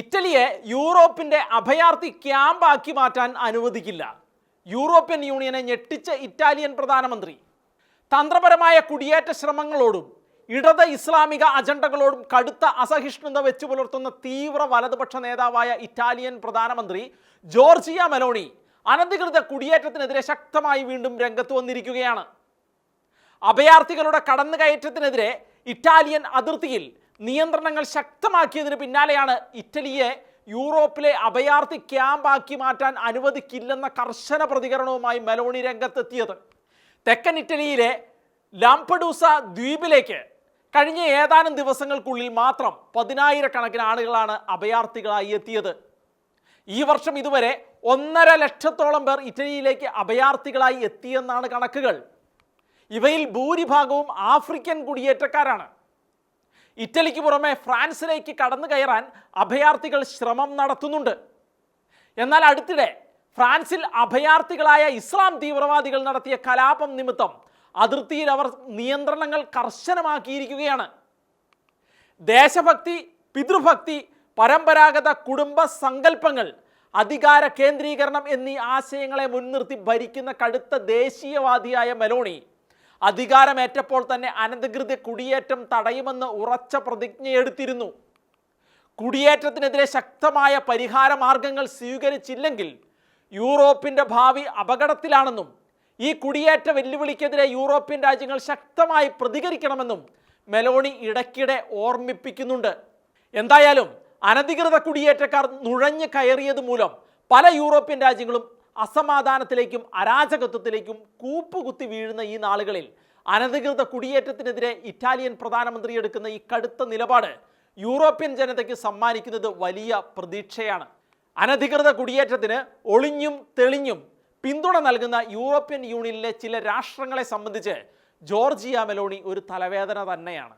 ഇറ്റലിയെ യൂറോപ്പിന്റെ അഭയാർത്ഥി ക്യാമ്പാക്കി മാറ്റാൻ അനുവദിക്കില്ല. യൂറോപ്യൻ യൂണിയനെ ഞെട്ടിച്ച ഇറ്റാലിയൻ പ്രധാനമന്ത്രി. തന്ത്രപരമായ കുടിയേറ്റ ശ്രമങ്ങളോടും ഇടത് ഇസ്ലാമിക അജണ്ടകളോടും കടുത്ത അസഹിഷ്ണുത വെച്ചു പുലർത്തുന്ന തീവ്ര വലതുപക്ഷ നേതാവായ ഇറ്റാലിയൻ പ്രധാനമന്ത്രി ജോർജിയ മെലോണി അനധികൃത കുടിയേറ്റത്തിനെതിരെ ശക്തമായി വീണ്ടും രംഗത്ത് വന്നിരിക്കുകയാണ്. അഭയാർത്ഥികളുടെ കടന്നുകയറ്റത്തിനെതിരെ ഇറ്റാലിയൻ അതിർത്തിയിൽ നിയന്ത്രണങ്ങൾ ശക്തമാക്കിയതിന് പിന്നാലെയാണ് ഇറ്റലിയെ യൂറോപ്പിലെ അഭയാർത്ഥി ക്യാമ്പാക്കി മാറ്റാൻ അനുവദിക്കില്ലെന്ന കർശന പ്രതികരണവുമായി മെലോണി രംഗത്തെത്തിയത്. തെക്കൻ ഇറ്റലിയിലെ ലാംപഡൂസ ദ്വീപിലേക്ക് കഴിഞ്ഞ ഏതാനും ദിവസങ്ങൾക്കുള്ളിൽ മാത്രം പതിനായിരക്കണക്കിന് ആളുകളാണ് അഭയാർത്ഥികളായി എത്തിയത്. ഈ വർഷം ഇതുവരെ ഒന്നര ലക്ഷത്തോളം പേർ ഇറ്റലിയിലേക്ക് അഭയാർത്ഥികളായി എത്തിയെന്നാണ് കണക്കുകൾ. ഇവയിൽ ഭൂരിഭാഗവും ആഫ്രിക്കൻ കുടിയേറ്റക്കാരാണ്. ഇറ്റലിക്ക് പുറമെ ഫ്രാൻസിലേക്ക് കടന്നു കയറാൻ അഭയാർത്ഥികൾ ശ്രമം നടത്തുന്നുണ്ട്. എന്നാൽ അടുത്തിടെ ഫ്രാൻസിൽ അഭയാർത്ഥികളായ ഇസ്ലാം തീവ്രവാദികൾ നടത്തിയ കലാപം നിമിത്തം അതിർത്തിയിൽ അവർ നിയന്ത്രണങ്ങൾ കർശനമാക്കിയിരിക്കുകയാണ്. ദേശഭക്തി പിതൃഭക്തി പരമ്പരാഗത കുടുംബ സങ്കല്പങ്ങൾ അധികാര കേന്ദ്രീകരണം എന്നീ ആശയങ്ങളെ മുൻനിർത്തി ഭരിക്കുന്ന കടുത്ത ദേശീയവാദിയായ മെലോണി അധികാരമേറ്റപ്പോൾ തന്നെ അനധികൃത കുടിയേറ്റം തടയുമെന്ന് ഉറച്ച പ്രതിജ്ഞയെടുത്തിരുന്നു. കുടിയേറ്റത്തിനെതിരെ ശക്തമായ പരിഹാര മാർഗങ്ങൾ സ്വീകരിച്ചില്ലെങ്കിൽ യൂറോപ്പിന്റെ ഭാവി അപകടത്തിലാണെന്നും ഈ കുടിയേറ്റ വെല്ലുവിളിക്കെതിരെ യൂറോപ്യൻ രാജ്യങ്ങൾ ശക്തമായി പ്രതികരിക്കണമെന്നും മെലോണി ഇടയ്ക്കിടെ ഓർമ്മിപ്പിക്കുന്നുണ്ട്. എന്തായാലും അനധികൃത കുടിയേറ്റക്കാർ നുഴഞ്ഞു കയറിയത് മൂലം പല യൂറോപ്യൻ രാജ്യങ്ങളും അസമാധാനത്തിലേക്കും അരാജകത്വത്തിലേക്കും കൂപ്പുകുത്തി വീഴുന്ന ഈ നാളുകളിൽ അനധികൃത കുടിയേറ്റത്തിനെതിരെ ഇറ്റാലിയൻ പ്രധാനമന്ത്രി എടുക്കുന്ന ഈ കടുത്ത നിലപാട് യൂറോപ്യൻ ജനതയ്ക്ക് സമ്മാനിക്കുന്നത് വലിയ പ്രതീക്ഷയാണ്. അനധികൃത കുടിയേറ്റത്തിന് ഒളിഞ്ഞും തെളിഞ്ഞും പിന്തുണ നൽകുന്ന യൂറോപ്യൻ യൂണിയനിലെ ചില രാഷ്ട്രങ്ങളെ സംബന്ധിച്ച് ജോർജിയ മെലോണി ഒരു തലവേദന തന്നെയാണ്.